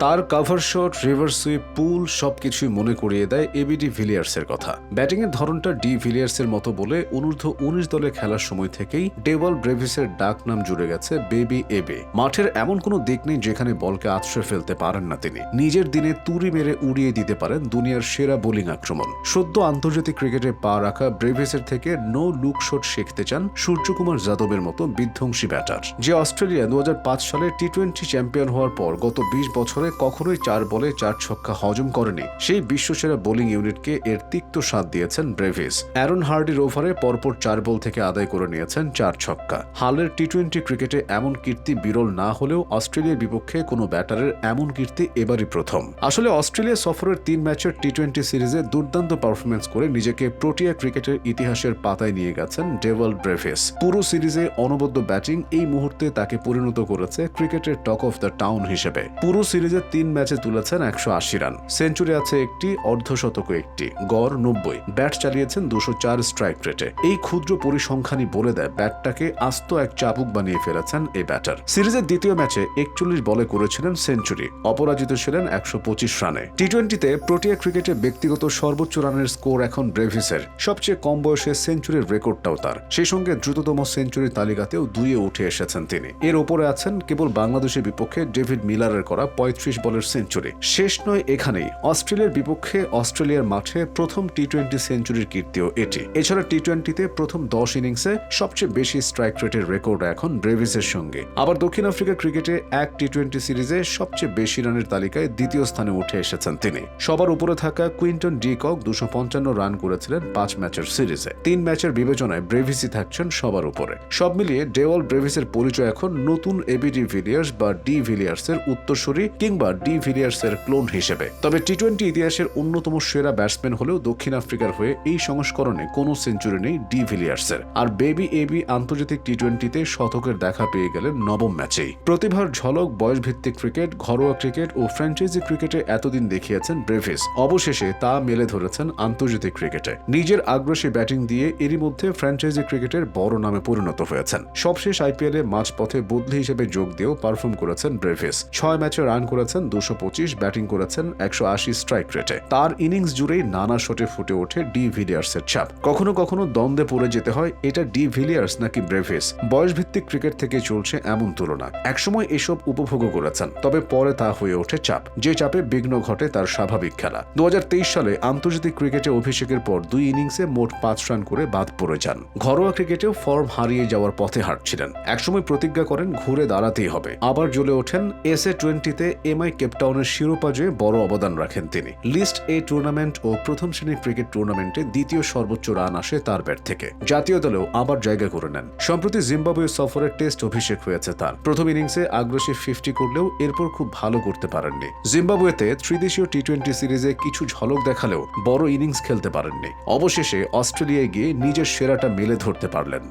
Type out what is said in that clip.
তার cover shot reverse sweep pull সবকিছুই মনে করিয়ে দেয় এবিডি ভিলিয়ার্সের কথা। ব্যাটিংয়ের ধরনটা ডি ভিলিয়ার্সের মতো বলে অনূর্ধ্ব উনিশ দলে খেলার সময় থেকেই ডেভল ব্রেভিসের ডাক নাম জুড়ে গেছে বেবি এবে মাঠের এমন কোনো দিক নেই যেখানে বলকে আছড়ে ফেলতে পারেন না তিনি। নিজের দিনে তুড়ি মেরে উড়িয়ে দিতে পারেন দুনিয়ার সেরা বোলিং আক্রমণ। সদ্য আন্তর্জাতিক ক্রিকেটে পা রাখা ব্রেভিসের থেকে নো লুক শট শিখতে চান সূর্যকুমার যাদবের মতো বিধ্বংসী ব্যাটার। যে অস্ট্রেলিয়া দু হাজার পাঁচ সালে টি টোয়েন্টি চ্যাম্পিয়ন হওয়ার পর গত বিশ বছরে কখনোই চার বলে চার ছক্কা হজম করেনি। সেই বিশ্বসেরা বোলিং ইউনিটকে এর তিক্ত স্বাদ দিয়েছেন ব্রেভিস। অ্যারন হার্ডির ওভারে পরপর চার বল থেকে আদায় করে নিয়েছেন চার ছক্কা। হালের টি টোয়েন্টি ক্রিকেটে এমন কীর্তি বিরল না হলেও অস্ট্রেলিয়ার বিপক্ষে কোনো ব্যাটারের এমন কীর্তি এবারই প্রথম। আসলে অস্ট্রেলিয়া সফরের তিন ম্যাচের টি টোয়েন্টি সিরিজে দুর্দান্ত পারফরমেন্স করে নিজেকে প্রোটিয়া ক্রিকেটের ইতিহাসের পাতায় নিয়ে গেছেন ডেভল ব্রেভিস। পুরো সিরিজে অনবদ্য ব্যাটিং এই মুহূর্তে তাকে পরিণত করেছে ক্রিকেটের টক অফ দ্য টাউন হিসেবে। পুরো সিরিজে তিন ম্যাচে তুলেছেন একশো আশি রান। সেঞ্চুরি আছে একটি অর্ধশতক একটি। গড় নব্বই। ব্যাট চালিয়েছেন দুশো চার স্ট্রাইক রেটে। এই ক্ষুদ্র পরিসংখ্যানই বলে দেয়, ব্যাটটাকে আস্ত এক চাবুক বানিয়ে ফেলেছেন এই ব্যাটার। সিরিজের দ্বিতীয় ম্যাচে একচল্লিশ বলে করেছিলেন সেঞ্চুরি। অপরাজিত ছিলেন একশো পঁচিশ রানে। টি টোয়েন্টিতে প্রোটিয়া ক্রিকেটে ব্যক্তিগত সর্বোচ্চ রানের স্কোর এখন ব্রেভিসের। সবচেয়ে কম বয়সে সেঞ্চুরির রেকর্ডটাও তার। সেই সঙ্গে দ্রুততম সেঞ্চুরি তালিকাতেও দুইয়ে উঠে এসেছেন তিনি। এর ওপরে আছেন কেবল বাংলাদেশের বিপক্ষে ডেভিড মিলারের করা পঁয়ত্রিশ বলের সেঞ্চুরি। শেষ নয় এখানেই, অস্ট্রেলিয়ার বিপক্ষে অস্ট্রেলিয়ার মাঠে প্রথম টি টোয়েন্টি সেঞ্চুরির কীর্তিও এটি। এছাড়া টি টোয়েন্টিতে প্রথম দশ ইনিংসে সবচেয়ে বেশি স্ট্রাইক রেটের রেকর্ড এখন ব্রেভিসের সঙ্গে। আবার দক্ষিণ আফ্রিকা ক্রিকেটে এক টি টোয়েন্টি সিরিজে সবচেয়ে বেশি রানের তালিকায় দ্বিতীয় স্থানে উঠে এসেছেন তিনি। সবার উপরে থাকা কুইন্টন ডিকক দুশো পঞ্চান্ন রান করেছিলেন পাঁচ ম্যাচের সিরিজে। তিন ম্যাচের বিবেচনায় ব্রেভিসি থাকছেন সবার উপরে। সব মিলিয়ে ডেওয়াল ব্রেভিসের পরিচয় এখন নতুন এবিডি ভিলিয়ার্স বা ডি ভিলিয়ার্সের উত্তরসূরি কিংবা ডি ভিলিয়ার্সের ক্লোন হিসেবে। তবে টি টোয়েন্টি ইতিহাসের অন্যতম সেরা ব্যাটসম্যান হলেও দক্ষিণ আফ্রিকার হয়ে এই সংস্করণে কোনো সেঞ্চুরি নেই ডি ভিলিয়ার্সের। আর বেবি এবি আন্তর্জাতিক টি টোয়েন্টিতে শতকের দেখা পেয়ে গেলেন নবম ম্যাচেই। প্রতিভার ঝলক, বয়সভিত্তিক ক্রিকেট, ঘরোয়া ক্রিকেট ও ফ্র্যাঞ্চাইজি ক্রিকেটে এতদিন দেখিয়েছেন ব্রেভিস। অবশেষে তা মেলে ধরেছেন আন্তর্জাতিক ক্রিকেটে। নিজের আগ্রাসী ব্যাটিং দিয়ে এরই মধ্যে ফ্র্যাঞ্চাইজি ক্রিকেটের বড় নামে পরিণত হয়েছেন। সবশেষ আইপিএলে মাঝপথে বদলি হিসেবে যোগ দিয়েও পারফর্ম করেছেন ব্রেভিস। ছয় ম্যাচে রান করেছেন দুশো পঁচিশ ব্যাটিং করেছেন, একশো আশি স্ট্রাইক রেটে। তার ইনিংস জুড়েই নানা শটে ফুটে ওঠে ডি ভিলিয়ার্সের ছাপ। কখনো কখনো দ্বন্দ্বে পড়ে যেতে হয়, এটা ডি ভিলিয়ার্স নাকি ব্রেভিস? বয়সভিত্তিক ক্রিকেট থেকে চলছে এমন তুলনা। একসময় এসব উপভোগও করেছেন, তবে পরে তা হয়ে ওঠে চাপ। যে চাপে বিঘ্ন ঘটে তার স্বাভাবিক খেলা। দু হাজার তেইশ সালে আন্তর্জাতিক ক্রিকেটে অভিষেকের পর দুই ইনিংসে মোট পাঁচ রান করে বাদ পড়ে যান। ঘরোয়া ক্রিকেটেও ফর্ম হারিয়ে যাওয়ার পথে হাঁটছিলেন। একসময় প্রতিজ্ঞা করেন, ঘুরে দাঁড়াতেই হবে। আবার জ্বলে ওঠেন এস এ টোয়েন্টিতে এমআই কেপটাউনের শিরোপা জয়ে বড় অবদান রাখেন তিনি। লিস্ট এ টুর্নামেন্ট ও প্রথম শ্রেণির ক্রিকেট টুর্নামেন্টে দ্বিতীয় সর্বোচ্চ রান আসে তার ব্যাট থেকে। জাতীয় দলেও আবার জায়গা করে নেন। সম্প্রতি জিম্বাবুয়ে সফরের টেস্ট অভিষেক হয়েছে তার। প্রথম ইনিংসে আগ্রাসী ফিফটি করলেও এরপর খুব ভালো করতে পারেননি। জিম্বাবুয়েতে ত্রিদেশীয় টি টোয়েন্টি সিরিজে কিছু ঝলক দেখালেও বড় ইনিংস খেলতে পারেননি। অবশেষে অস্ট্রেলিয়ায় গিয়ে নিজের সেরাটা মেলে ধরতে পারলেন।